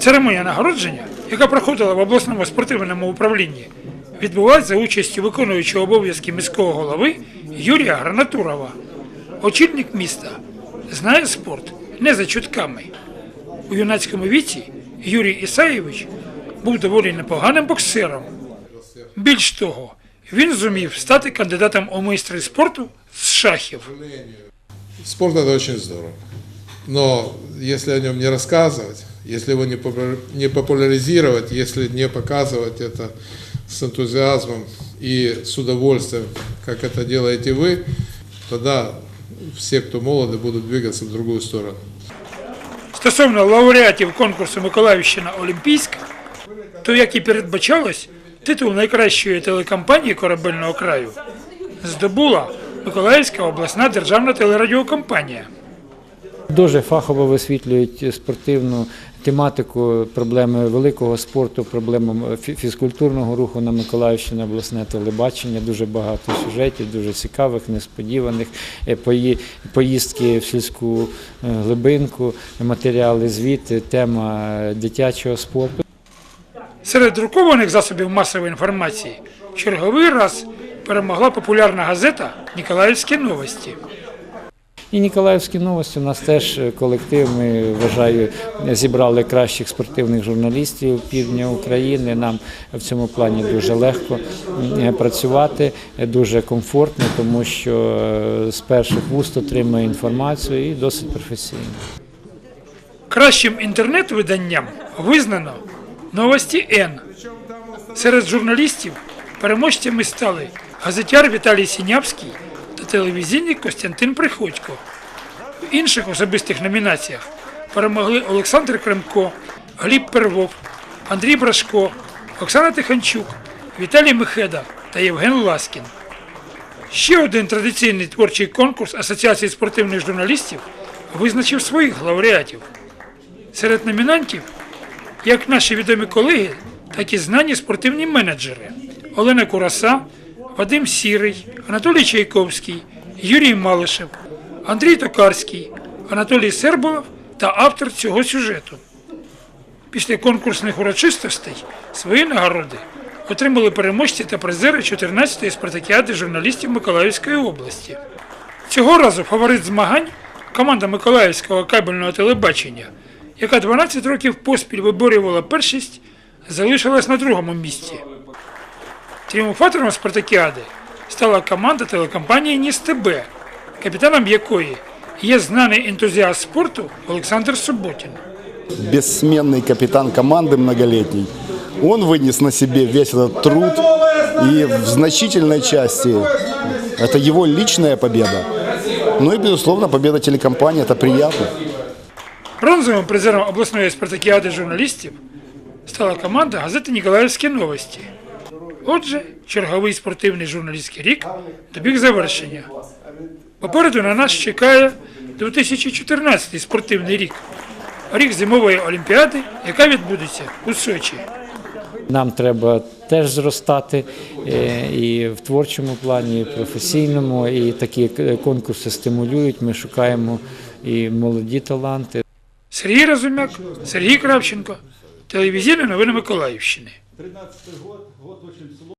Церемонія нагородження, яка проходила в обласному спортивному управлінні, відбулася за участю виконуючого обов'язки міського голови Юрія Гранатурова. Очільник міста знає спорт не за чутками. У юнацькому віці Юрій Ісаєвич був доволі непоганим боксером. Більш того, він зумів стати кандидатом у майстри спорту з шахів. Спорт это очень здорово. Но если о нем не рассказывать, если его не попу- не популяризировать, если не показывать это с энтузиазмом и с удовольствием, как это делаете вы, тогда все, кто молоды, будут двигаться в другую сторону. Стосовно лауреатів конкурсу Миколаївщина Олімпійська, то, як і передбачалось, титул найкращої телекомпанії корабельного краю здобула Миколаївська обласна державна телерадіокомпанія. Дуже фахово висвітлюють спортивну тематику, проблеми великого спорту, проблеми фізкультурного руху на Миколаївщині, обласне телебачення. Дуже багато сюжетів, дуже цікавих, несподіваних. Е, Поїздки в сільську е, глибинку, матеріали звіти, тема е, дитячого спорту. Серед друкованих засобів масової інформації черговий раз перемогла популярна газета Ніколаївські новості. І Ніколаївські новості у нас теж е, колектив. Ми вважаю, зібрали кращих спортивних журналістів півдня України. Нам в цьому плані дуже легко працювати, е, дуже комфортно, тому що е, з перших вуст отримує інформацію і досить професійно. Кращим інтернет-виданням визнано новості Н. Серед журналістів переможцями стали газетяр Віталій Сінявський та телевізійник Костянтин Приходько. В інших особистих номінаціях перемогли Олександр Кремко, Гліб Первов, Андрій Брашко, Оксана Тиханчук, Віталій Михеда та Євген Ласкін. Ще один традиційний творчий конкурс Асоціації спортивних журналістів визначив своїх лауреатів. Серед номінантів як наші відомі колеги, так і знані спортивні менеджери Олена Кураса, Вадим Сірий, Анатолій Чайковський, Юрій Малишев, Андрій Токарський, Анатолій Серболов та автор цього сюжету. Після конкурсних урочистостей свої нагороди отримали переможці та призери 14-ї спартакіади журналістів Миколаївської області. Цього разу фаворит змагань команда Миколаївського кабельного телебачення, яка 12 років поспіль виборювала першість, залишилась на другому місці. Тріумфатором спартакіади стала команда телекомпанії Ніс ТБ, капітаном якої є знаний ентузіаст спорту Олександр Суботін. бессменный капитан команды многолетний. Он вынес на себе весь этот труд, и в значительной части это его личная победа. Ну и, безусловно, победа телекомпании, это приятно. Бронзовим призером обласної спартакіади журналістів стала команда газети Ніколаївські новості. Отже, черговий спортивний журналістський рік добіг завершення. Попереду на нас чекає 2014 спортивний рік, рік зимової олімпіади, яка відбудеться у Сочі. Нам треба теж зростати е, і в творчому плані, і в професійному, і такі конкурси стимулюють. Ми шукаємо і молоді таланти. Сергій Разумяк, Сергій Кравченко, телевізійні новини Миколаївщини. 13-й год, год очень сложный.